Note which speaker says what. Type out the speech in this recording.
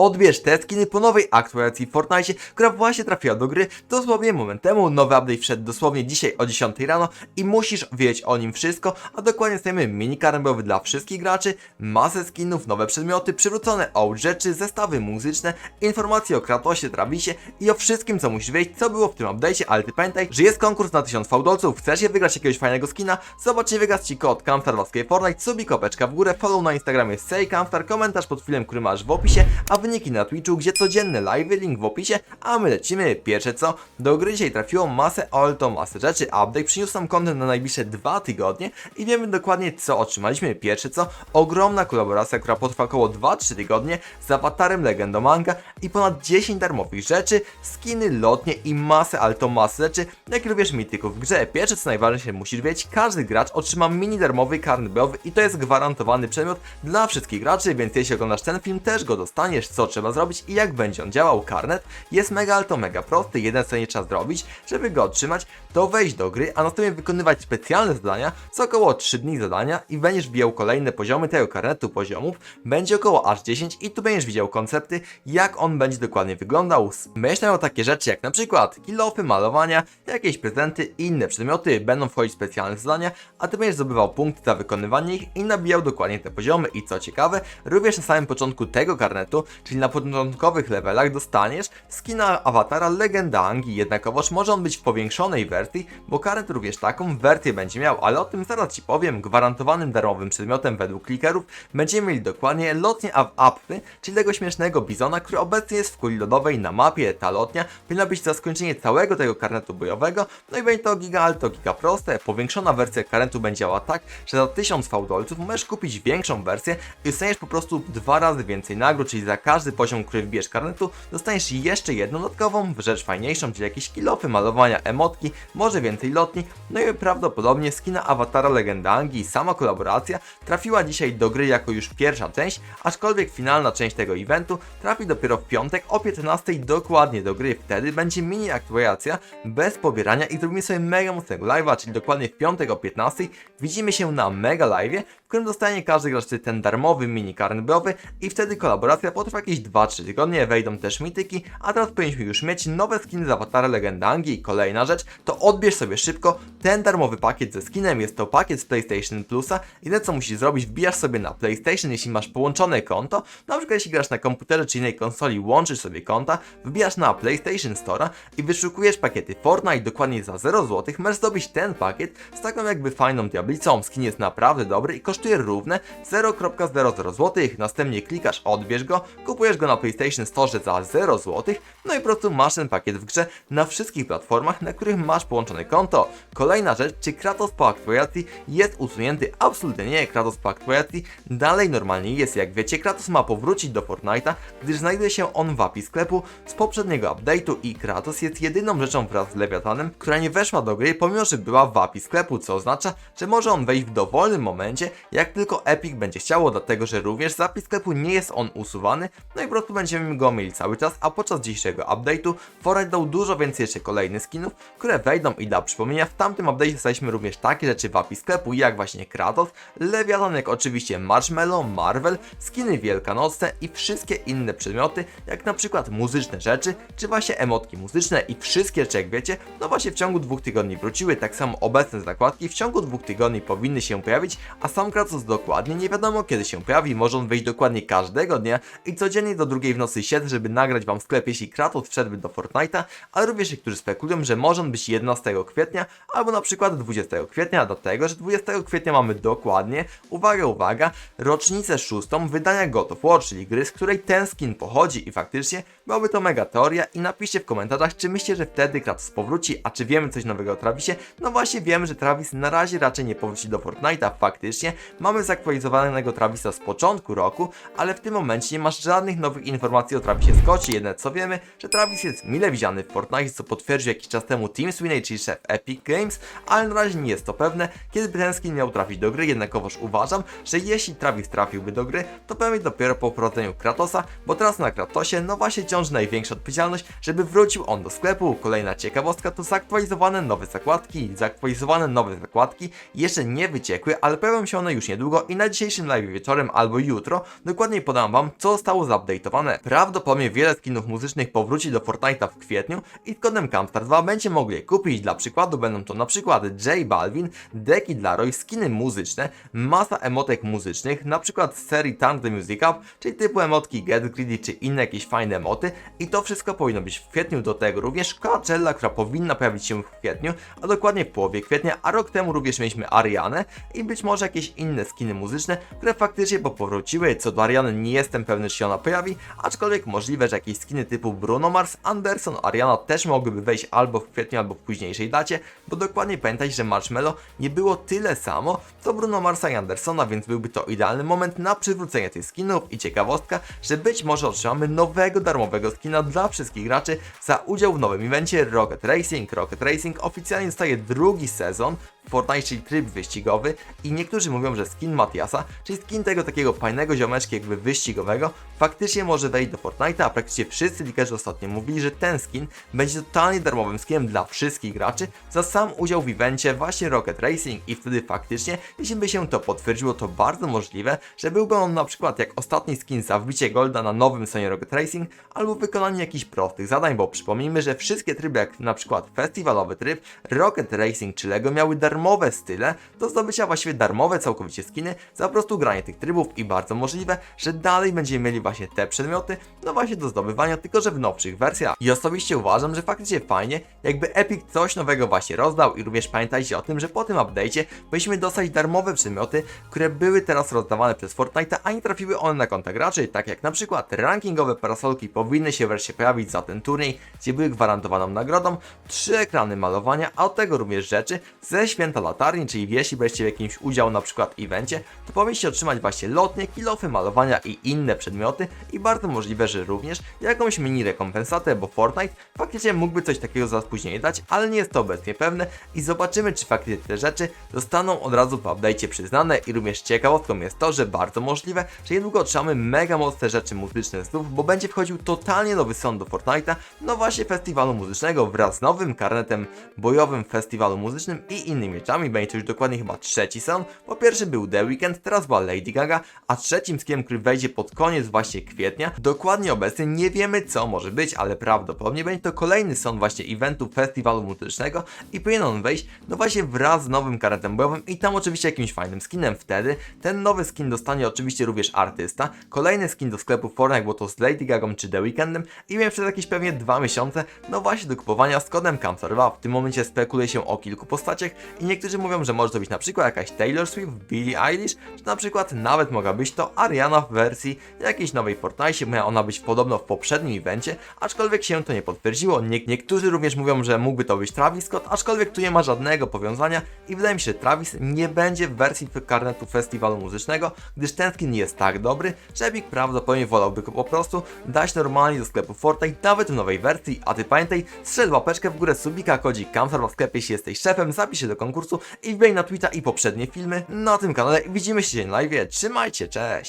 Speaker 1: odbierz te skiny po nowej aktualizacji w Fortnite, która właśnie trafiła do gry dosłownie moment temu. Nowy update wszedł dosłownie dzisiaj o 10 rano i musisz wiedzieć o nim wszystko, a dokładnie stajemy mini karnebowy dla wszystkich graczy, masę skinów, nowe przedmioty, przywrócone old rzeczy, zestawy muzyczne, informacje o Kratosie, Travisie i o wszystkim co musisz wiedzieć, co było w tym update'cie, ale ty pamiętaj, że jest konkurs na 1000 fałdolców, chcesz je wygrać jakiegoś fajnego skina, zobacz, wygrać ci kod Kamstar w Fortnite, subi kopeczka w górę, follow na Instagramie Kamstar, komentarz pod filmem, który masz w opisie, a wyniki na Twitchu, gdzie codzienne live, link w opisie, a my lecimy. Pierwsze co, do gry dzisiaj trafiło masę, ale to masę rzeczy, update przyniósł nam content na najbliższe dwa tygodnie i wiemy dokładnie co otrzymaliśmy. Pierwsze co, ogromna kolaboracja, która potrwa około 2-3 tygodnie z awatarem Legendo Manga i ponad 10 darmowych rzeczy, skiny, lotnie i masę, ale to masę rzeczy, jak również mityków w grze. Pierwsze co najważniejsze musisz wiedzieć, każdy gracz otrzyma mini darmowy karnet bojowy i to jest gwarantowany przedmiot dla wszystkich graczy, więc jeśli oglądasz ten film, też go dostaniesz, co trzeba zrobić i jak będzie on działał. Karnet jest mega, ale to mega prosty. Jeden co nie trzeba zrobić, żeby go otrzymać, to wejść do gry, a następnie wykonywać specjalne zadania, co około 3 dni zadania i będziesz wbijał kolejne poziomy tego karnetu poziomów. Będzie około aż 10 i tu będziesz widział koncepty, jak on będzie dokładnie wyglądał. Myślę o takie rzeczy jak na przykład kilofy, malowania, jakieś prezenty i inne przedmioty. Będą wchodzić specjalne zadania, a ty będziesz zdobywał punkty za wykonywanie ich i nabijał dokładnie te poziomy. I co ciekawe, również na samym początku tego karnetu, czyli na początkowych levelach dostaniesz skina awatara Legenda Angi, jednakowoż może on być w powiększonej wersji, bo karnet również taką wersję będzie miał, ale o tym zaraz Ci powiem. Gwarantowanym darmowym przedmiotem według klikerów będziemy mieli dokładnie lotnie av apy, czyli tego śmiesznego bizona, który obecnie jest w kuli lodowej na mapie. Ta lotnia powinna być za skończenie całego tego karnetu bojowego, no i będzie to giga, ale to giga proste. Powiększona wersja karnetu będzie działała tak, że za 1000 fałdolców możesz kupić większą wersję i dostaniesz po prostu dwa razy więcej nagród, czyli za każdy poziom, który wbierz karnetu, dostaniesz jeszcze jedną dodatkową rzecz fajniejszą, czyli jakieś kilofy, malowania, emotki, może więcej lotni, no i prawdopodobnie skina awatara Legenda Angi. Sama kolaboracja trafiła dzisiaj do gry jako już pierwsza część, aczkolwiek finalna część tego eventu trafi dopiero w piątek o 15 dokładnie do gry. Wtedy będzie mini aktualizacja bez pobierania i zrobimy sobie mega mocnego live'a, czyli dokładnie w piątek o 15 widzimy się na mega live'ie, którym dostanie każdy gracz ten darmowy mini karnebowy i wtedy kolaboracja potrwa jakieś 2-3 tygodnie, wejdą też mityki, a teraz powinniśmy już mieć nowe skiny z awatara Legenda Angi. I kolejna rzecz, to odbierz sobie szybko ten darmowy pakiet ze skinem, jest to pakiet z PlayStation Plusa, jedyne co musisz zrobić, wbijasz sobie na PlayStation, jeśli masz połączone konto, na przykład jeśli grasz na komputerze czy innej konsoli, łączysz sobie konta, wbijasz na PlayStation Store'a i wyszukujesz pakiety Fortnite. Dokładnie za 0 zł, możesz zdobyć ten pakiet z taką jakby fajną diablicą, skin jest naprawdę dobry i kosztuje równe 0.00 zł, następnie klikasz odbierz go, kupujesz go na PlayStation Store za 0 zł, no i po prostu masz ten pakiet w grze na wszystkich platformach, na których masz połączone konto. Kolejna rzecz, czy Kratos po aktualizacji jest usunięty? Absolutnie nie, Kratos po aktualizacji dalej normalnie jest. Jak wiecie, Kratos ma powrócić do Fortnite'a, gdyż znajduje się on w API sklepu z poprzedniego update'u i Kratos jest jedyną rzeczą wraz z Leviathanem, która nie weszła do gry, pomimo że była w API sklepu, co oznacza, że może on wejść w dowolnym momencie, jak tylko Epic będzie chciało, dlatego że również z API sklepu nie jest on usuwany, no i po prostu będziemy go mieli cały czas, a podczas dzisiejszego update'u Fortnite dał dużo więcej jeszcze kolejnych skinów, które wejdą i dla przypomnienia w tamtym update'ie dostaliśmy również takie rzeczy w API sklepu jak właśnie Kratos, Leviathan jak oczywiście Marshmallow, Marvel, skiny wielkanocne i wszystkie inne przedmioty, jak na przykład muzyczne rzeczy, czy właśnie emotki muzyczne i wszystkie rzeczy jak wiecie, no właśnie w ciągu dwóch tygodni wróciły, tak samo obecne zakładki w ciągu dwóch tygodni powinny się pojawić, a sam Kratos dokładnie nie wiadomo kiedy się pojawi, może on wyjść dokładnie każdego dnia i codziennie do drugiej w nocy siedzę, żeby nagrać wam sklep, jeśli Kratos wszedłby do Fortnite'a, ale również niektórzy spekulują, że może on być 11 kwietnia, albo na przykład 20 kwietnia, dlatego, że 20 kwietnia mamy dokładnie, uwaga, uwaga, rocznicę szóstą wydania God of War, czyli gry, z której ten skin pochodzi i faktycznie byłaby to mega teoria i napiszcie w komentarzach, czy myślicie, że wtedy Kratos powróci, a czy wiemy coś nowego o Travisie? No właśnie wiemy, że Travis na razie raczej nie powróci do Fortnite'a, faktycznie mamy zaktualizowanego Travisa z początku roku, ale w tym momencie nie masz żadnych nowych informacji o Travisie Scotcie, jedyne co wiemy, że Travis jest mile widziany w Fortnite, co potwierdził jakiś czas temu Team Sweeney, czyli szef Epic Games, ale na razie nie jest to pewne, kiedy ten skin miał trafić do gry, jednakowoż uważam, że jeśli Travis trafiłby do gry, to pewnie dopiero po wprowadzeniu Kratosa, bo teraz na Kratosie no właśnie ciąży największa odpowiedzialność, żeby wrócił on do sklepu. Kolejna ciekawostka to zaktualizowane nowe zakładki, zaktualizowane nowe zakładki jeszcze nie wyciekły, ale pojawią się one już już niedługo i na dzisiejszym live wieczorem albo jutro dokładniej podam wam, co zostało zupdate'owane. Prawdopodobnie wiele skinów muzycznych powróci do Fortnite'a w kwietniu i z kodem Camstar 2 będzie mogli je kupić. Dla przykładu będą to na przykład J Balvin, deki dla Roy, skiny muzyczne, masa emotek muzycznych, na przykład z serii Tank the Music Up, czyli typu emotki Get Greedy czy inne jakieś fajne emoty i to wszystko powinno być w kwietniu, do tego również Coachella, która powinna pojawić się w kwietniu, a dokładnie w połowie kwietnia, a rok temu również mieliśmy Arianę i być może jakieś inne skiny muzyczne, które faktycznie po powróciły, co do Ariany nie jestem pewny czy się ona pojawi, aczkolwiek możliwe, że jakieś skiny typu Bruno Mars, Anderson, Ariana też mogłyby wejść albo w kwietniu, albo w późniejszej dacie, bo dokładnie pamiętaj, że Marshmallow nie było tyle samo, co Bruno Marsa i Andersona, więc byłby to idealny moment na przywrócenie tych skinów i ciekawostka, że być może otrzymamy nowego darmowego skina dla wszystkich graczy za udział w nowym evencie Rocket Racing. Rocket Racing oficjalnie dostaje drugi sezon w Fortnite, czyli tryb wyścigowy i niektórzy mówią, że skin Matiasa, czyli skin tego takiego fajnego ziomeczki jakby wyścigowego, faktycznie może wejść do Fortnite'a, a praktycznie wszyscy leakerzy ostatnio mówili, że ten skin będzie totalnie darmowym skinem dla wszystkich graczy za sam udział w evencie właśnie Rocket Racing. I wtedy faktycznie, jeśli by się to potwierdziło, to bardzo możliwe, że byłby on na przykład jak ostatni skin za wbicie golda na nowym sezonie Rocket Racing albo wykonanie jakichś prostych zadań, bo przypomnijmy, że wszystkie tryby jak na przykład festiwalowy tryb, Rocket Racing czy LEGO miały darmowe style do zdobycia właściwie darmowe całkowicie skiny za po prostu granie tych trybów i bardzo możliwe, że dalej będziemy mieli właśnie te przedmioty, no właśnie do zdobywania, tylko że w nowszych wersjach. I osobiście uważam, że faktycznie fajnie, jakby Epic coś nowego właśnie rozdał i również pamiętajcie o tym, że po tym update'cie powinniśmy dostać darmowe przedmioty, które były teraz rozdawane przez Fortnite'a, a nie trafiły one na konta graczy, tak jak na przykład rankingowe parasolki powinny się wreszcie pojawić za ten turniej, gdzie były gwarantowaną nagrodą, trzy ekrany malowania, a od tego również rzeczy ze święta latarni, czyli jeśli weźcie w jakimś udział na przykład evencie, to powinniście otrzymać właśnie lotnie, kilofy malowania i inne przedmioty i bardzo możliwe, że również jakąś mini rekompensatę, bo Fortnite faktycznie mógłby coś takiego za później dać, ale nie jest to obecnie pewne i zobaczymy, czy faktycznie te rzeczy zostaną od razu po update'cie przyznane i również ciekawostką jest to, że bardzo możliwe, że niedługo otrzymamy mega mocne rzeczy muzyczne znów, bo będzie wchodził totalnie nowy son do Fortnite'a, no właśnie festiwalu muzycznego wraz z nowym karnetem bojowym festiwalu muzycznym i innymi rzeczami, będzie to już dokładnie chyba trzeci son, po pierwsze był The Weeknd, teraz była Lady Gaga, a trzecim skiem, który wejdzie pod koniec właśnie kwietnia, dokładnie obecnie nie wiemy co może być, ale prawdopodobnie będzie to kolejny son właśnie eventu festiwalu muzycznego i powinien on wejść, no właśnie wraz z nowym karnetem bojowym i tam oczywiście jakimś fajnym skinem wtedy, ten nowy skin dostanie oczywiście również artysta, kolejny skin do sklepu Fortnite, bo to z Lady Gagą czy The Weekndem i wiem przez jakieś pewnie dwa miesiące, no właśnie do kupowania z kodem CAMSAR2. W tym momencie spekuluje się o kilku postaciach i niektórzy mówią, że może to być na przykład jakaś Taylor Swift, Billie Eilish, czy na przykład nawet mogła być to Ariana w wersji jakiejś nowej Fortnite, miała ona być podobno w poprzednim evencie, aczkolwiek się to nie potwierdziło. Nie niektórzy również mówią, że mógłby to być Travis Scott, aczkolwiek tu nie ma żadnego powiązania i wydaje mi się, że Travis nie będzie w wersji karnetu festiwalu muzycznego, gdyż ten skin jest tak dobry, że Epic prawdopodobnie wolałby go po prostu dać normalnie do sklepu Fortnite, nawet w nowej wersji, a ty pamiętaj, strzel łapeczkę w górę subika, kodzik Kamsar w sklepie, jeśli jesteś szefem, zapisz się do konkursu i wbij na Twitta i poprzednie filmy na tym kanale widzimy się dzień live, trzymajcie, cześć!